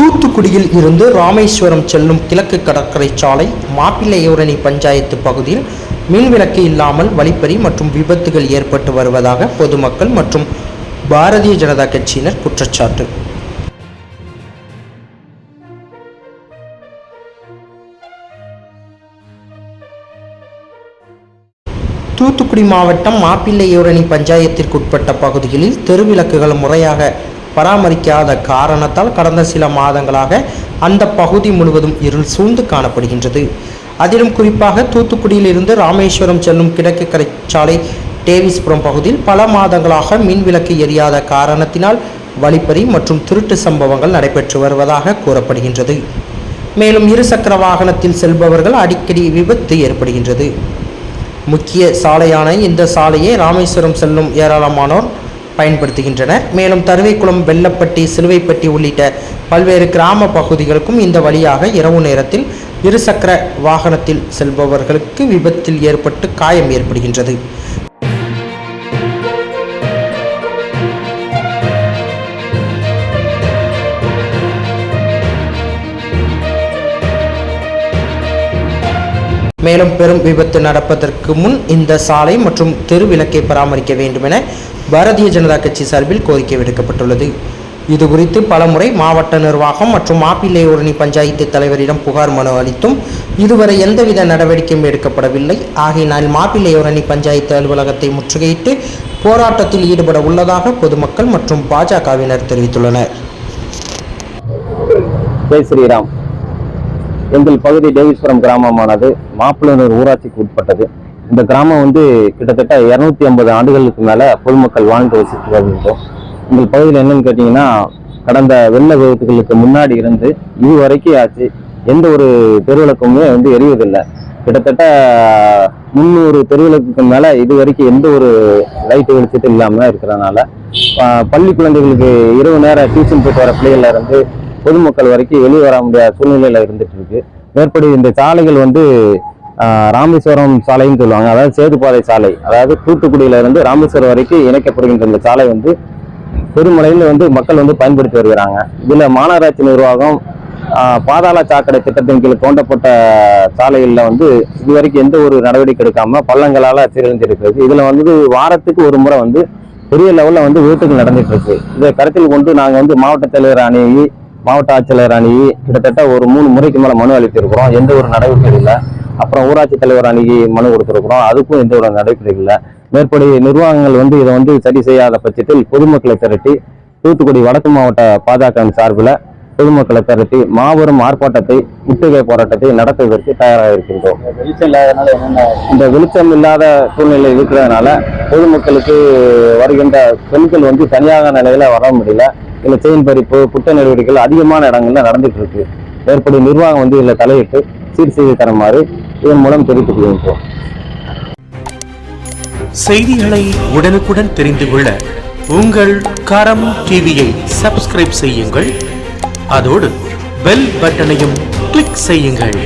தூத்துக்குடியில் இருந்து ராமேஸ்வரம் செல்லும் கிழக்கு கடற்கரை சாலை மாப்பிள்ளையூரணி பஞ்சாயத்து பகுதியில் மின்விளக்கு இல்லாமல் வழிப்பறி மற்றும் விபத்துகள் ஏற்பட்டு வருவதாக பொதுமக்கள் மற்றும் பாரதிய ஜனதா கட்சியினர் குற்றச்சாட்டு. தூத்துக்குடி மாவட்டம் மாப்பிள்ளையூரணி பஞ்சாயத்திற்குட்பட்ட பகுதிகளில் தெருவிளக்குகள் முறையாக பராமரிக்காத காரணத்தால் கடந்த சில மாதங்களாக அந்த பகுதி முழுவதும் இருள் சூழ்ந்து காணப்படுகின்றது. அதிலும் குறிப்பாக தூத்துக்குடியிலிருந்து ராமேஸ்வரம் செல்லும் கிழக்கு கரைச்சாலை டேவிஸ்புரம் பகுதியில் பல மாதங்களாக மின் விளக்கு எரியாத காரணத்தினால் வழிப்பறி மற்றும் திருட்டு சம்பவங்கள் நடைபெற்று வருவதாக கூறப்படுகின்றது. மேலும் இருசக்கர வாகனத்தில் செல்பவர்கள் அடிக்கடி விபத்து ஏற்படுகின்றது. முக்கிய சாலையான இந்த சாலையை ராமேஸ்வரம் செல்லும் ஏராளமானோர் பயன்படுத்துகின்றனர். மேலும் தருவைக்குளம் வெள்ளப்பட்டி சிலுவைப்பட்டி உள்ளிட்ட பல்வேறு கிராம பகுதிகளுக்கும் இந்த வழியாக இரவு நேரத்தில் இருசக்கர வாகனத்தில் செல்பவர்களுக்கு விபத்தில் ஏற்பட்டு காயம் ஏற்படுகின்றது. மேலும் பெரும் விபத்து நடப்பதற்கு முன் இந்த சாலை மற்றும் தெரு விளக்கை பராமரிக்க வேண்டும் என பாரதிய ஜனதா கட்சி சார்பில் கோரிக்கை விடுக்கப்பட்டுள்ளது. இது குறித்து பலமுறை மாவட்ட நிர்வாகம் மற்றும் மாப்பிள்ளையூரணி பஞ்சாயத்து தலைவரிடம் புகார் மனு அளித்தும் இதுவரை எந்தவித நடவடிக்கையும் எடுக்கப்படவில்லை. ஆகையினால் மாப்பிள்ளையூரணி பஞ்சாயத்து அலுவலகத்தை முற்றுகையிட்டு போராட்டத்தில் ஈடுபட உள்ளதாக பொதுமக்கள் மற்றும் பாஜகவினர் தெரிவித்துள்ளனர். ஜெய் ஸ்ரீராம். எங்கள் பகுதி டேவிஸ்வரம் கிராமமானது மாப்பிள்ளனூர் ஊராட்சிக்கு உட்பட்டது. இந்த கிராமம் வந்து கிட்டத்தட்ட இரநூத்தி ஐம்பது ஆண்டுகளுக்கு மேலே பொதுமக்கள் வாழ்ந்து வசித்து வருகின்றோம். எங்கள் பகுதியில் என்னன்னு கேட்டிங்கன்னா கடந்த வெள்ள விபத்துகளுக்கு முன்னாடி இருந்து இது வரைக்கும் ஆச்சு. எந்த ஒரு தெருவிளக்குமே வந்து எரிவதில்லை கிட்டத்தட்ட முந்நூறு தெருவிளக்குக்கு மேலே இது வரைக்கும் எந்த ஒரு லைட் வெளிச்சத்து இல்லாமல் இருக்கிறனால பள்ளி குழந்தைகளுக்கு இரவு நேரம் டியூஷன் போயிட்டு வர பிள்ளைகள்ல இருந்து பொதுமக்கள் வரைக்கும் வெளியே வர முடியாத சூழ்நிலையில் இருந்துட்டு இருக்கு மேற்படி இந்த சாலைகள் வந்து ராமேஸ்வரம் சாலைன்னு சொல்லுவாங்க. அதாவது சேதுப்பாதை சாலை. அதாவது தூத்துக்குடியிலிருந்து ராமேஸ்வரம் வரைக்கும் இணைக்கப்படுகின்ற இந்த சாலை வந்து பெருமலையில் வந்து மக்கள் வந்து பயன்படுத்தி வருகிறாங்க. இதில் மாநகராட்சி நிர்வாகம் பாதாள சாக்கடை திட்டத்தின் கீழ் தோண்டப்பட்ட சாலைகளில் வந்து இதுவரைக்கும் எந்த ஒரு நடவடிக்கை எடுக்காமல் பள்ளங்களால் சீரழிஞ்சிருக்கிறது. இதில் வந்து வாரத்துக்கு ஒரு முறை வந்து பெரிய லெவலில் வந்து விபத்துகள் நடந்துட்டு இருக்கு இதை கருத்தில் கொண்டு நாங்கள் வந்து மாவட்ட தலைவர் அணுகி மாவட்ட ஆட்சியாளர் அணுகி கிட்டத்தட்ட ஒரு மூணு முறைக்கு மேல மனு அளித்திருக்கிறோம். எந்த ஒரு நடவடிக்கை இல்லை. அப்புறம் ஊராட்சி தலைவர் அணுகி மனு கொடுத்திருக்கிறோம். அதுக்கும் எந்த ஒரு நடவடிக்கை இல்லை. மேற்படி நிர்வாகங்கள் வந்து இதை வந்து சரி செய்யாத பட்சத்தில் பொதுமக்களை திரட்டி தூத்துக்குடி வடக்கு மாவட்ட பாஜக சார்பில் பொதுமக்களை திரட்டி மாபெரும் ஆர்ப்பாட்டத்தை முற்றுகை போராட்டத்தை நடத்துவதற்கு தயாராக இருக்கின்றோம். இந்த வெளிச்சம் இல்லாத சூழ்நிலை இருக்கிறதுனால பொதுமக்களுக்கு வருகின்ற பெண்கள் வந்து தனியாக நிலையில வர முடியல. இல்ல செயின் பறிப்பு குற்ற நடவடிக்கைகள் அதிகமான இடங்கள்ல நடந்துட்டு இருக்கு ஏற்படும் நிர்வாகம் வந்து இதுல தலையிட்டு சீர் செய்து தருமாறு இதன் மூலம் தெரிவித்துக் கொள்கின்றோம் செய்திகளை உடனுக்குடன் தெரிந்து கொள்ள உங்கள் கரம் டிவியை சப்ஸ்கிரைப் செய்யுங்கள். அதோடு பெல் பட்டனையும் கிளிக் செய்யுங்கள்.